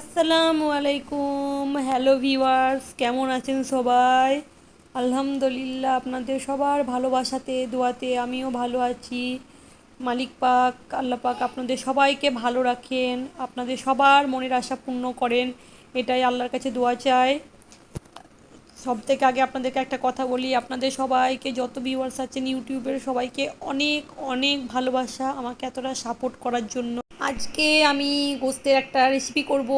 আসসালামু আলাইকুম। Hello viewers কেমন আছেন সবাই? আলহামদুলিল্লাহ, আপনাদের সবার ভালোবাসাতে, দোয়াতে আমিও ভালো আছি। মালিক পাক, আল্লাহ পাক আপনাদের সবাইকে ভালো রাখেন, আপনাদের সবার মনের আশা পূর্ণ করেন, এটাই আল্লাহর কাছে দোয়া চাই। সব থেকে আগে আপনাদেরকে একটা কথা বলি, আপনাদের সবাইকে, যত ভিউয়ার্স আছেন, ইউটিউবের সবাইকে অনেক অনেক ভালোবাসা, আমাকে এতটা সাপোর্ট করার জন্য। আজকে আমি গোস্তের একটা রেসিপি করব,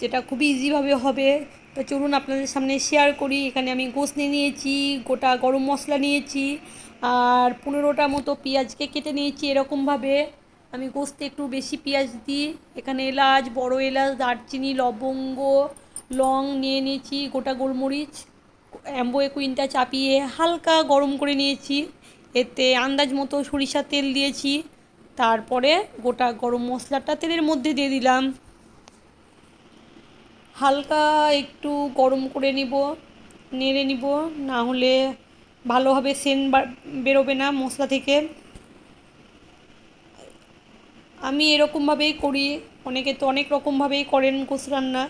যেটা খুবই ইজিভাবে হবে। তো চলুন আপনাদের সামনে শেয়ার করি। এখানে আমি গোস্ত নিয়ে নিয়েছি, গোটা গরম মশলা নিয়েছি, আর পনেরোটা মতো পেঁয়াজকে কেটে নিয়েছি এরকমভাবে আমি গোস্তে একটু বেশি পেঁয়াজ দিই। এখানে এলাচ, বড় এলাচ, দারচিনি, লবঙ্গ, লং নিয়ে নিয়েছি, গোটা গোলমরিচ অ্যাম্বোয়ে কুইনটা চাপিয়ে হালকা গরম করে নিয়েছি। এতে আন্দাজ মতো সরিষার তেল দিয়েছি। তারপরে গোটা গরম মশলাটা তেলের মধ্যে দিয়ে দিলাম। হালকা একটু গরম করে নিব, নেড়ে নিব, না হলে ভালোভাবে সেন বেরোবে না মশলা থেকে। আমি এরকমভাবেই করি, অনেকে তো অনেক রকমভাবেই করেন কোষ রান্না,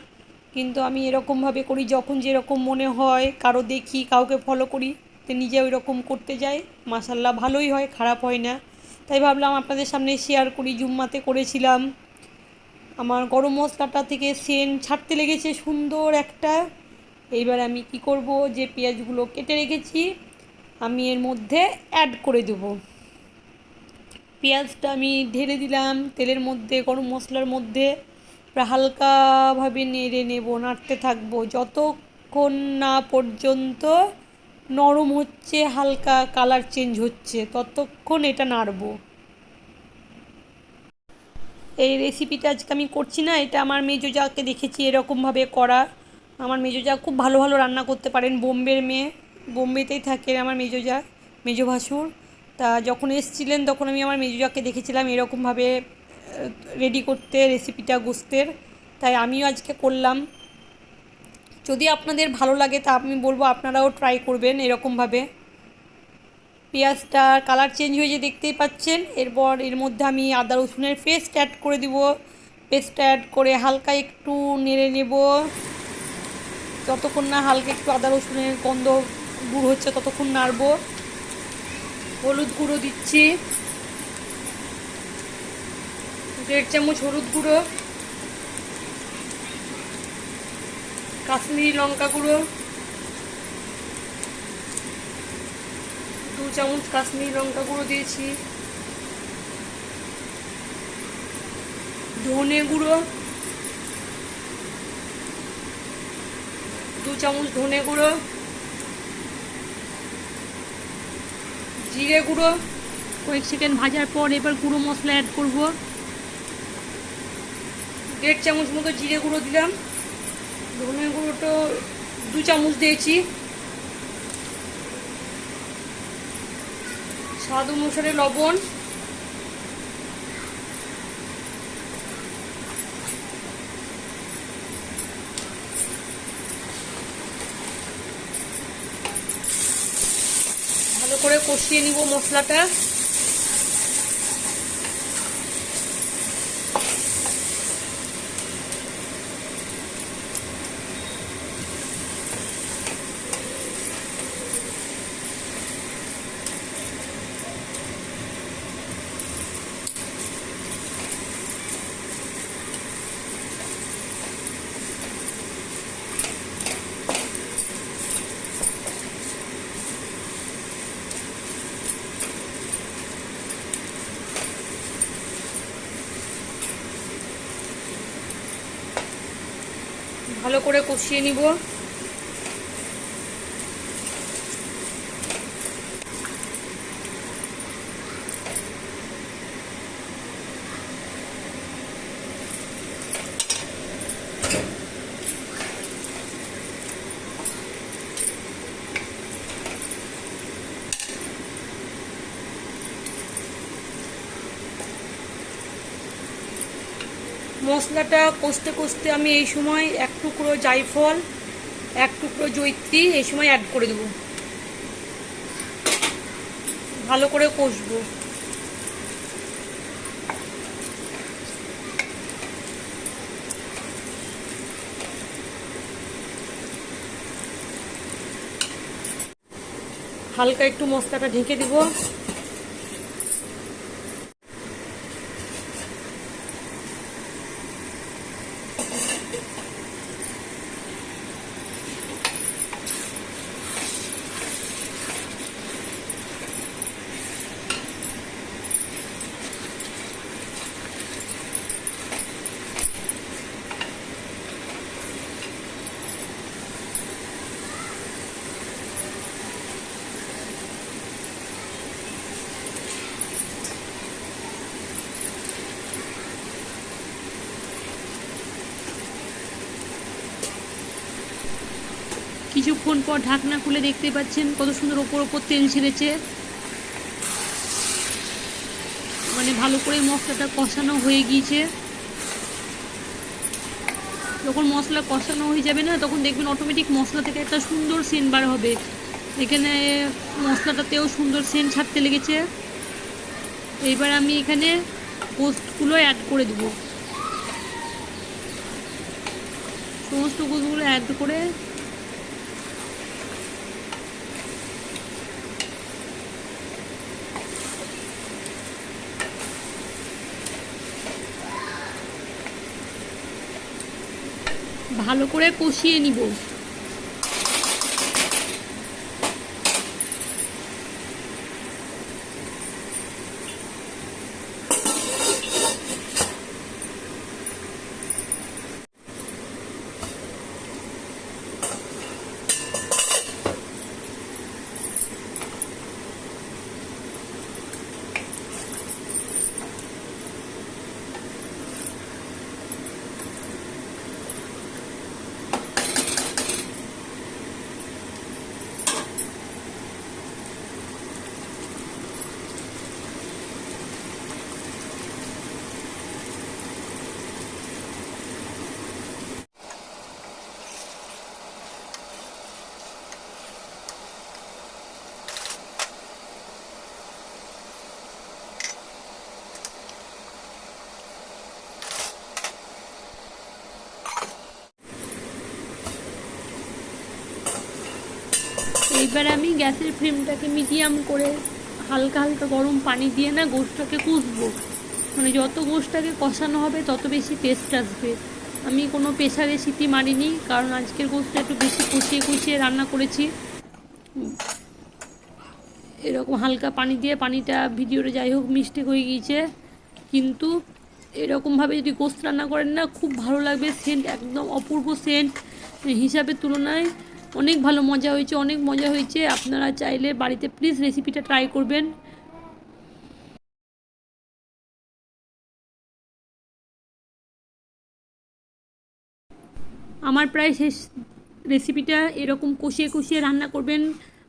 কিন্তু আমি এরকমভাবে করি যখন যেরকম মনে হয়, কারও দেখি, কাউকে ফলো করি, তো নিজে ওই রকম করতে যাই। মাসাল্লাহ ভালোই হয়, খারাপ হয় না। তাই ভাবলাম আপনাদের সামনে শেয়ার করি, জুম্মাতে করেছিলাম। আমার গরম মশলাটা থেকে সেন ছাড়তে লেগেছে সুন্দর একটা। এইবার আমি কি করব, যে পেঁয়াজগুলো কেটে রেখেছি, আমি এর মধ্যে অ্যাড করে দেব। পেঁয়াজটা আমি ঢেলে দিলাম তেলের মধ্যে, গরম মশলার মধ্যে। হালকাভাবে নেড়ে নেব, নাড়তে থাকব যতক্ষণ না পর্যন্ত নরম হচ্ছে, হালকা কালার চেঞ্জ হচ্ছে, ততক্ষণ এটা নাড়ব। এই রেসিপিটা আজকে আমি করছি না, এটা আমার মেজো যাকে দেখেছি এরকমভাবে করা। আমার মেজো যা খুব ভালো ভালো রান্না করতে পারেন, বোম্বের মেয়ে। বোম্বেতেই থাকে আমার মেজো যা, মেজো ভাসুর। তা যখন এসছিলেন তখন আমি আমার মেজো যাকে দেখেছিলাম এরকমভাবে রেডি করতে রেসিপিটা গোস্তের। তাই আমিও আজকে করলাম। যদি আপনাদের ভালো লাগে তা আমি বলব আপনারাও ট্রাই করবেন এরকমভাবে। পেঁয়াজটার কালার চেঞ্জ হয়ে যে দেখতেই পাচ্ছেন। এরপর এর মধ্যে আমি আদা রসুনের পেস্ট অ্যাড করে দিব। পেস্ট অ্যাড করে হালকা একটু নেড়ে নেব। যতক্ষণ না হালকা একটু আদা রসুনের গন্ধ গুঁড়ো হচ্ছে ততক্ষণ নাড়ব। হলুদ গুঁড়ো দিচ্ছি। দেড় চামচ হলুদ গুঁড়ো। কাশ্মীরি লঙ্কা গুঁড়ো দু চামচ কাশ্মীরি লঙ্কা গুঁড়ো দিয়েছি ধনে গুঁড়ো দু চামচ ধনে গুঁড়ো জিরে গুঁড়ো। কয়েক সেকেন্ড ভাজার পর এবার গুঁড়ো মশলা অ্যাড করব। দেড় চামচ মতো জিরে গুঁড়ো দিলাম। ধনে গুঁড়োটা দু চামচ দিয়েছি। স্বাদ অনুসারে লবণ। ভালো করে কষিয়ে নিব মশলাটা। ভালো করে কষিয়ে নিব। মশলাটা কষতে কষতে আমি এই সময় এক টুকরো জায়ফল, এক টুকরো জৈত্রী এই সময় অ্যাড করে দেব। ভালো করে কষবো। হালকা একটু মশলাটা ঢেকে দেবো। কিছুক্ষণ পর ঢাকনা খুলে দেখতে পাচ্ছেন কত সুন্দর ওপর ওপর তেল ছেড়েছে। মানে ভালো করে মশলাটা কষানো হয়ে গিয়েছে। যখন মশলা কষানো হয়ে যাবে না, তখন দেখবেন অটোমেটিক মশলা থেকে একটা সুন্দর সেন বার হবে। এখানে মশলাটাতেও সুন্দর সেন ছাড়তে লেগেছে। এইবার আমি এখানে পোস্টগুলো অ্যাড করে দেবো। সমস্ত গোস্তগুলো অ্যাড করে ভালো করে কষিয়ে নিব। এইবার আমি গ্যাসের ফ্লেমটাকে মিডিয়াম করে হালকা হালকা গরম পানি দিয়ে না গোশটাকে কষবো। মানে যত গোশটাকে কষানো হবে, তত বেশি টেস্ট আসবে। আমি কোনো প্রেশারে সিটি মারিনি, কারণ আজকের গোশটা একটু বেশি কষিয়ে কষিয়ে রান্না করেছি। এরকম হালকা পানি দিয়ে, পানিটা ভিডিওটা যাই হোক মিষ্টি হয়ে গিয়েছে। কিন্তু এরকমভাবে যদি গোস্ত রান্না করেন না, খুব ভালো লাগবে সেন্ট একদম অপূর্ব সেন্ট হিসাবের তুলনায় অনেক ভালো মজা হয়েছে, অনেক মজা হয়েছে। আপনারা চাইলে বাড়িতে প্লিজ রেসিপিটা ট্রাই করবেন। আমার প্রায় শেষ রেসিপিটা এরকম কষিয়ে কষিয়ে রান্না করবেন।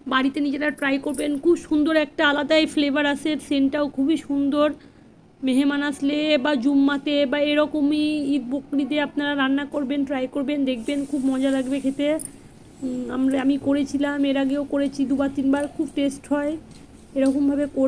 বাড়িতে নিজেরা ট্রাই করবেন। খুব সুন্দর একটা আলাদাই ফ্লেভার আসে সেন্টটাও খুবই সুন্দর। মেহমান আসলে বা জুম্মাতে বা এরকমই ঈদ বকরিতে আপনারা রান্না করবেন ট্রাই করবেন, দেখবেন খুব মজা লাগবে খেতে। আমরা আমি করেছিলাম এর আগেও করেছি দুবার তিনবার খুব টেস্ট হয়। এরকমভাবে করে